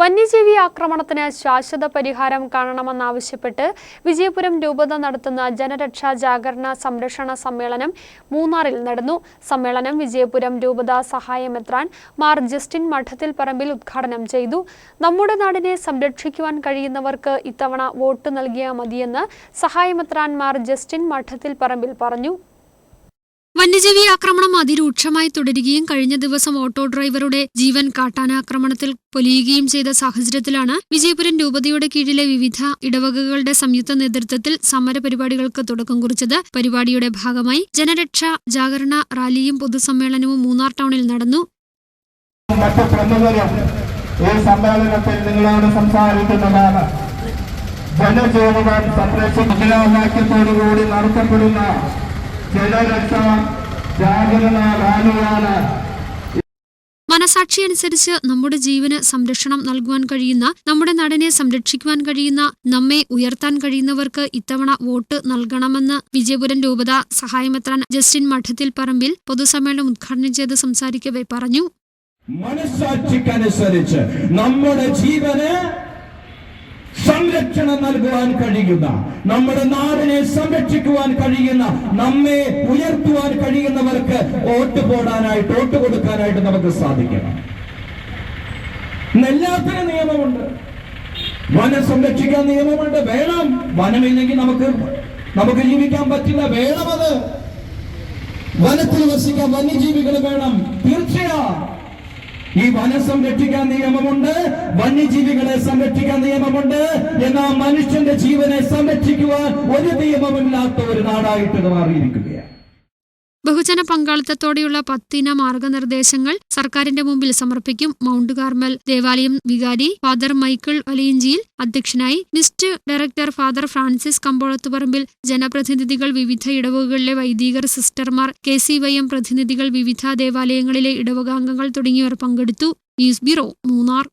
വന്യജീവി ആക്രമണത്തിന് ശാശ്വത പരിഹാരം കാണണമെന്നാവശ്യപ്പെട്ട് വിജയപുരം രൂപത നടത്തുന്ന ജനരക്ഷാ ജാഗരണ സംരക്ഷണ സമ്മേളനം മൂന്നാറിൽ നടന്നു. സമ്മേളനം വിജയപുരം രൂപത സഹായമെത്രാൻ മാർ ജസ്റ്റിൻ മഠത്തിൽ പറമ്പിൽ ഉദ്ഘാടനം ചെയ്തു. നമ്മുടെ നാടിനെ സംരക്ഷിക്കുവാൻ കഴിയുന്നവർക്ക് ഇത്തവണ വോട്ട് നൽകിയാൽ മതിയെന്ന് സഹായമെത്രാൻ മാർ ജസ്റ്റിൻ മഠത്തിൽ പറമ്പിൽ പറഞ്ഞു. വന്യജീവി ആക്രമണം അതിരൂക്ഷമായി തുടരുകയും കഴിഞ്ഞ ദിവസം ഓട്ടോ ഡ്രൈവറുടെ ജീവൻ കാട്ടാനാക്രമണത്തിൽ പൊലിയുകയും ചെയ്ത സാഹചര്യത്തിലാണ് വിജയപുരം രൂപതയുടെ കീഴിലെ വിവിധ ഇടവകകളുടെ സംയുക്ത നേതൃത്വത്തിൽ സമര പരിപാടികൾക്ക് തുടക്കം കുറിച്ചത് പരിപാടിയുടെ ഭാഗമായി ജനരക്ഷാ ജാഗരണ റാലിയും പൊതുസമ്മേളനവും മൂന്നാർ ടൗണിൽ നടന്നു. ഈ സംസാരിക്കുന്നതാണ്. ജനരക്ഷ ജാഗരണ റാലിയാണ് മനസാക്ഷി അനുസരിച്ച് നമ്മുടെ ജീവന് സംരക്ഷണം നൽകുവാൻ കഴിയുന്ന നമ്മുടെ നാടിനെ സംരക്ഷിക്കുവാൻ കഴിയുന്ന നമ്മെ ഉയർത്താൻ കഴിയുന്നവർക്ക് ഇത്തവണ വോട്ട് നൽകണമെന്ന് വിജയപുരം രൂപത സഹായമെത്രാൻ ജസ്റ്റിൻ മഠത്തിൽ പറമ്പിൽ പൊതുസമ്മേളനം ഉദ്ഘാടനം ചെയ്ത് സംസാരിക്കവെ പറഞ്ഞു. മനസാക്ഷിക്കനുസരിച്ച് നമ്മുടെ ജീവന് സംരക്ഷണം നൽകുവാൻ കഴിയുന്ന നമ്മുടെ നാടിനെ സംരക്ഷിക്കുവാൻ കഴിയുന്ന നമ്മെ ഉയർത്തുവാൻ കഴിയുന്നവർക്ക് വോട്ട് പോടാനായിട്ട് വോട്ട് കൊടുക്കാനായിട്ട് നമുക്ക് സാധിക്കണം. എല്ലാത്തിനും നിയമമുണ്ട്. വനം സംരക്ഷിക്കാൻ നിയമമുണ്ട്. വേണം. വനമില്ലെങ്കിൽ നമുക്ക് നമുക്ക് ജീവിക്കാൻ പറ്റില്ല. വേണം അത്. വനത്തിൽ വസിക്കാൻ വന്യജീവികൾ വേണം. തീർച്ചയാ ഈ വനം സംരക്ഷിക്കാൻ നിയമമുണ്ട് വന്യജീവികളെ സംരക്ഷിക്കാൻ നിയമമുണ്ട്. എന്നാൽ മനുഷ്യന്റെ ജീവനെ സംരക്ഷിക്കുവാൻ ഒരു നിയമമില്ലാത്ത ഒരു നാടായിട്ട് മാറിയിരിക്കുകയാണ്. ബഹുജന പങ്കാളിത്തത്തോടെയുള്ള പത്തിന മാർഗനിർദ്ദേശങ്ങൾ സർക്കാരിന്റെ മുമ്പിൽ സമർപ്പിക്കും. മൗണ്ട് കാർമൽ ദേവാലയം വികാരി ഫാദർ മൈക്കിൾ വലിയഞ്ചിയിൽ അധ്യക്ഷനായി. മിസ്റ്റ് ഡയറക്ടർ ഫാദർ ഫ്രാൻസിസ് കമ്പോളത്തുപറമ്പിൽ ജനപ്രതിനിധികൾ വിവിധ ഇടവകകളിലെ വൈദികർ സിസ്റ്റർമാർ കെ സി വൈ എം പ്രതിനിധികൾ വിവിധ ദേവാലയങ്ങളിലെ ഇടവകാംഗങ്ങൾ തുടങ്ങിയവർ പങ്കെടുത്തു. News bureau Munnar.